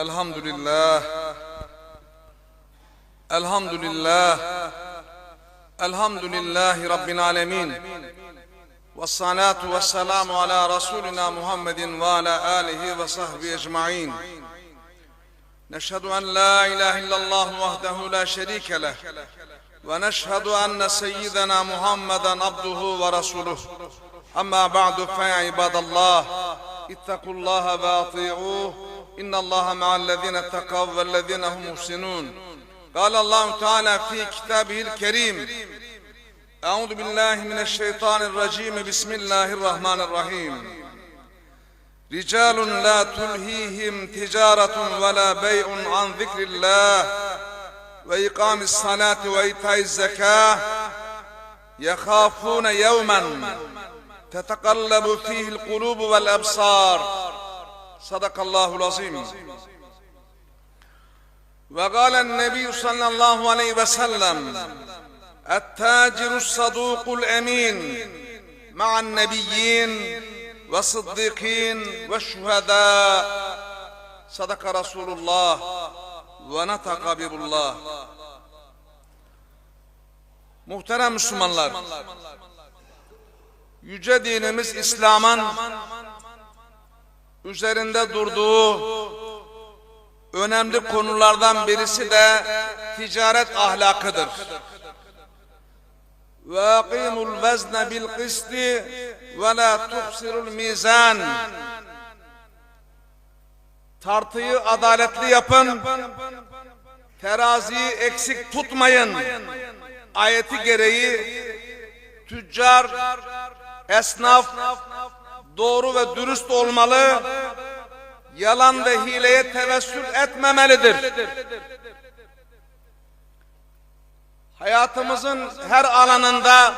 Elhamdülillah. Elhamdülillah. Elhamdülillahi Rabbil alemin. Ve salatu ve selamu ala Resulina Muhammedin ve ala alihi ve sahbihi ecma'in. نشهد أن لا إله إلا الله وحده لا شريك له ونشهد أن سيدنا محمدا عبده ورسوله أما بعد فيا عباد الله اتقوا الله إن الله مع الذين اتقوا والذين هم محسنون. قال الله تعالى في كتابه الكريم أعوذ بالله من الشيطان الرجيم بسم الله الرحمن الرحيم. رجال لا تلهيهم تجارة ولا بيع عن ذكر الله وإقام الصلاة وإيتاء الزكاة يخافون يوما تتقلب فيه القلوب والأبصار. صدق الله العظيم وقال النبي صلى الله عليه وسلم التاجر الصدوق الأمين مع النبيين والصديقين والشهداء صدق رسول الله ونطق بالله Muhterem Müslümanlar, yüce dinimiz İslam'ın üzerinde durduğu önemli konulardan birisi de ticaret ahlakıdır. Bil kısti ve la tuhsirul mizan. Tartıyı adaletli yapın, teraziyi eksik tutmayın. Ayeti gereği tüccar, esnaf doğru ve dürüst olmalı, yalan ve hileye tevessül etmemelidir. Hayatımızın her alanında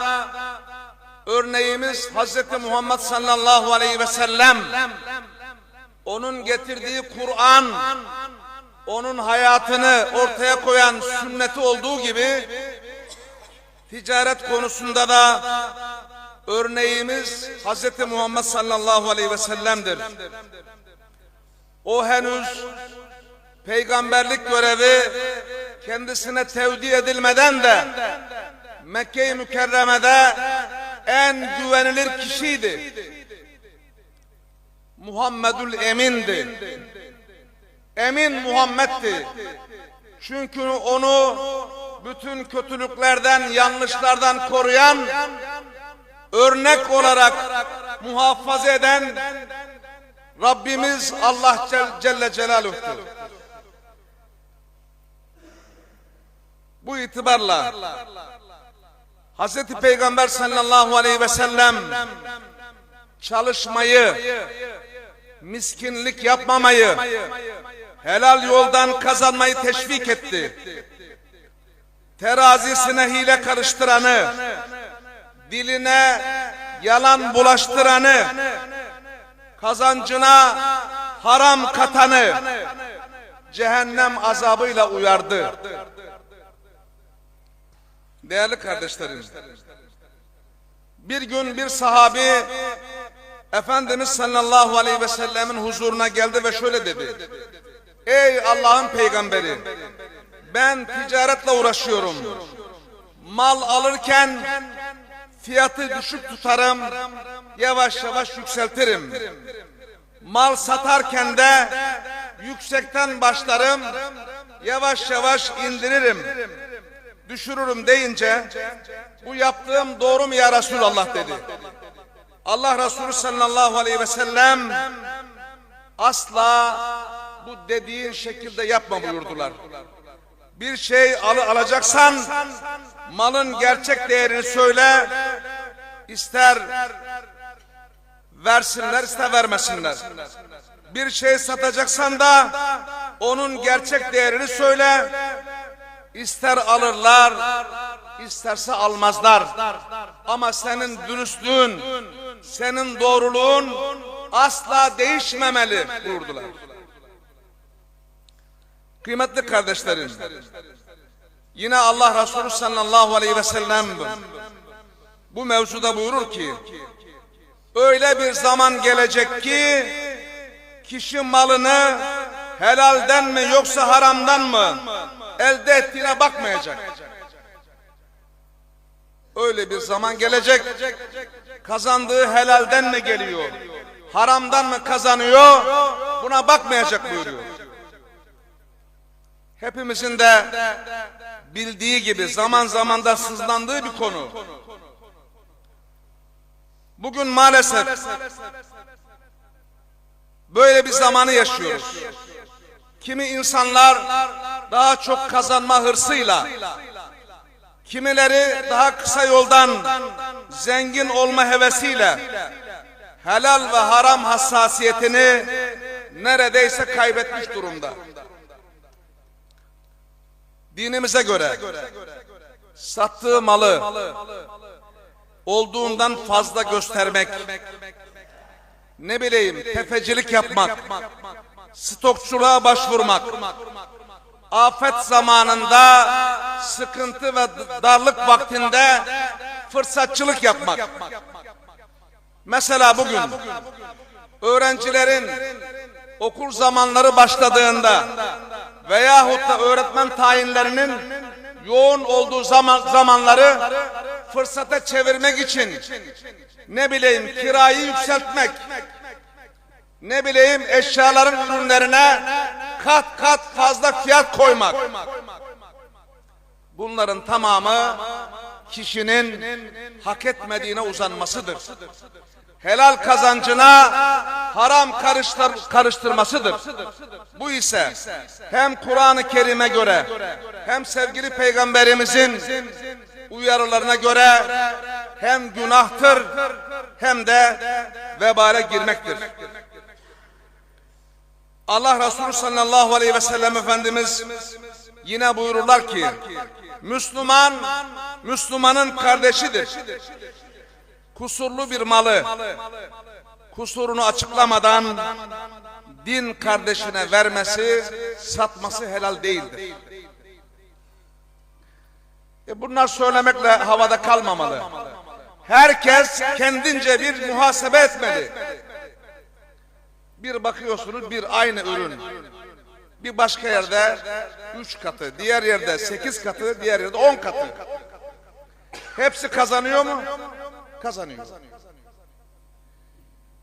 örneğimiz Hz. Muhammed sallallahu aleyhi ve sellem onun getirdiği Kur'an onun hayatını ortaya koyan sünneti olduğu gibi ticaret konusunda da örneğimiz Hz. Muhammed sallallahu aleyhi ve sellem'dir. O henüz peygamberlik görevi kendisine tevdi edilmeden de Mekke-i Mükerreme'de en güvenilir kişiydi. Muhammedül Emin'di. Emin Muhammed'ti. Çünkü onu bütün kötülüklerden, yanlışlardan koruyan, örnek olarak muhafaza eden Rabbimiz Allah Celle Celaluh'tur. Bu itibarla Hz. Peygamber sallallahu aleyhi ve sellem çalışmayı, miskinlik yapmamayı, helal yoldan kazanmayı teşvik etti. Terazisine hile karıştıranı, diline yalan bulaştıranı, kazancına haram katanı cehennem azabıyla uyardı. Değerli kardeşlerim, bir gün bir sahabi Efendimiz sallallahu aleyhi ve sellemin huzuruna geldi ve şöyle dedi. Ey Allah'ın peygamberi, ben ticaretle uğraşıyorum. Mal alırken fiyatı düşük tutarım, yavaş yavaş yükseltirim. Mal satarken de yüksekten başlarım, yavaş yavaş indiririm. Düşürürüm deyince bu yaptığım doğru mu ya Resulallah dedi. Allah Resulü sallallahu aleyhi ve sellem asla bu dediğin şekilde yapma buyurdular. Bir şey al alacaksan malın gerçek değerini söyle. İster versinler ister vermesinler. Bir şey satacaksan da onun gerçek değerini söyle. İster alırlar, isterse almazlar. Ama senin dürüstlüğün, senin doğruluğun asla değişmemeli buyurdular. Kıymetli kardeşlerim, yine Allah Resulü sallallahu aleyhi ve sellem bu mevzuda buyurur ki, öyle bir zaman gelecek ki, kişi malını helalden mi yoksa haramdan mı elde ettiğine bakmayacak. Öyle bir zaman gelecek. Kazandığı helalden mi geliyor? Haramdan mı kazanıyor? Buna bakmayacak buyuruyor. Hepimizin de bildiği gibi zaman zaman da sızlandığı bir konu. Bugün maalesef böyle bir zamanı yaşıyoruz. Kimi insanlar daha çok kazanma hırsıyla, kimileri daha kısa yoldan zengin olma hevesiyle helal ve haram hassasiyetini neredeyse kaybetmiş durumda. Dinimize göre sattığı malı olduğundan fazla göstermek, ne bileyim tefecilik yapmak, stokçuluğa başvurmak, afet zamanında sıkıntı ve darlık vaktinde fırsatçılık yapmak. Mesela bugün öğrencilerin okul zamanları başladığında veyahut da öğretmen tayinlerinin yoğun olduğu zaman zamanları fırsata çevirmek için ne bileyim kirayı yükseltmek, ne bileyim eşyaların ürünlerine kat kat fazla fiyat koymak. Bunların tamamı kişinin hak etmediğine uzanmasıdır. Helal kazancına haram karıştır, karıştırmasıdır. Bu ise hem Kur'an-ı Kerim'e göre hem sevgili peygamberimizin uyarılarına göre hem günahtır hem de vebale girmektir. Allah Resulü sallallahu aleyhi ve sellem Efendimiz yine buyururlar ki Müslüman Müslümanın kardeşidir. Kusurlu bir malı kusurunu açıklamadan din kardeşine vermesi, satması helal değildir. E bunlar söylemekle havada kalmamalı. Herkes kendince bir muhasebe etmeli. Bir bakıyorsunuz bir aynı ürün. Bir başka yerde üç katı, diğer yerde sekiz katı, diğer yerde on katı. Hepsi kazanıyor mu? Kazanıyor.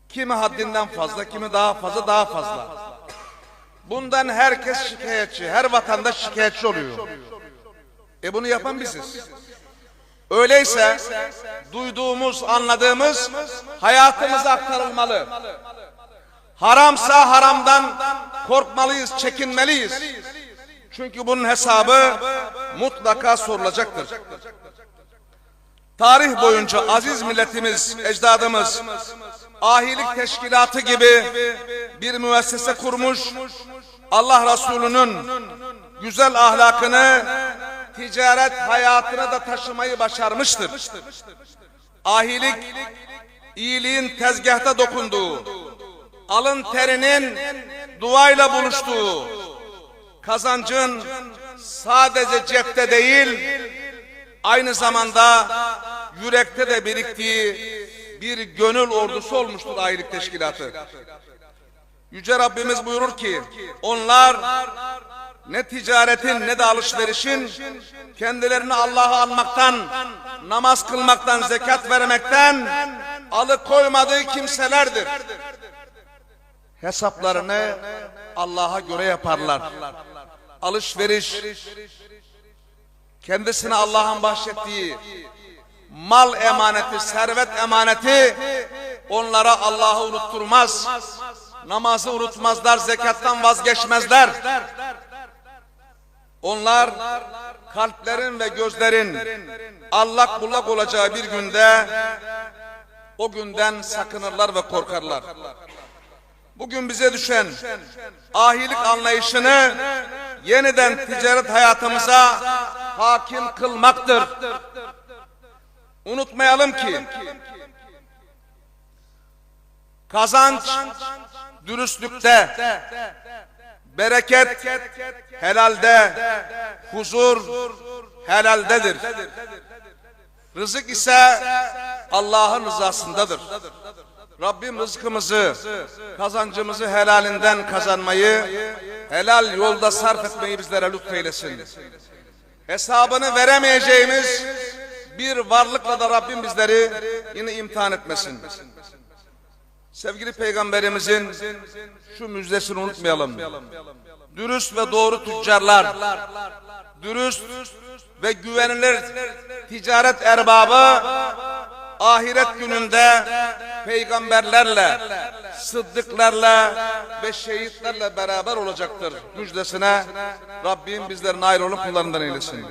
Kimi haddinden fazla, kimi daha fazla, daha fazla. Bundan herkes şikayetçi, her vatandaş şikayetçi oluyor. E bunu yapan biziz. Öyleyse duyduğumuz, anladığımız hayatımıza aktarılmalı. Haramsa haramdan korkmalıyız, çekinmeliyiz. Çünkü bunun hesabı mutlaka sorulacaktır. Tarih boyunca aziz milletimiz, ecdadımız ahilik teşkilatı gibi bir müessese kurmuş, Allah Resulü'nün güzel ahlakını ticaret hayatına da taşımayı başarmıştır. Ahilik, iyiliğin tezgahta dokunduğu, alın terinin duayla buluştuğu, kazancın sadece cepte değil, aynı zamanda yürekte de biriktiği bir gönül ordusu olmuştur ahilik teşkilatı. Yüce Rabbimiz buyurur ki, onlar ne ticaretin ne de alışverişin kendilerini Allah'ı anmaktan, namaz kılmaktan, zekat vermekten alıkoymadığı kimselerdir. Hesaplarını Allah'a göre yaparlar. Alışveriş kendisine Allah'ın bahşettiği mal emaneti, servet emaneti onlara Allah'ı unutturmaz. Namazı unutmazlar, zekattan vazgeçmezler. Onlar kalplerin ve gözlerin allak bullak olacağı bir günde o günden sakınırlar ve korkarlar. Bugün bize düşen ahilik anlayışını yeniden ticaret hayatımıza hakim kılmaktır. Unutmayalım ki kazanç dürüstlükte, bereket helalde, huzur helaldedir. Rızık ise Allah'ın rızasındadır. Rabbim rızkımızı, kazancımızı helalinden kazanmayı, helal yolda sarf etmeyi bizlere lütfeylesin. Hesabını veremeyeceğimiz bir varlıkla da Rabbim bizleri yine imtihan etmesin. Sevgili Peygamberimizin şu müjdesini unutmayalım. Dürüst ve doğru tüccarlar, dürüst ve güvenilir ticaret erbabı ahiret gününde peygamberlerle, sıddıklarla ve şehitlerle beraber olacaktır. Müjdesine Rabbim bizleri nail olup kullarından eylesin.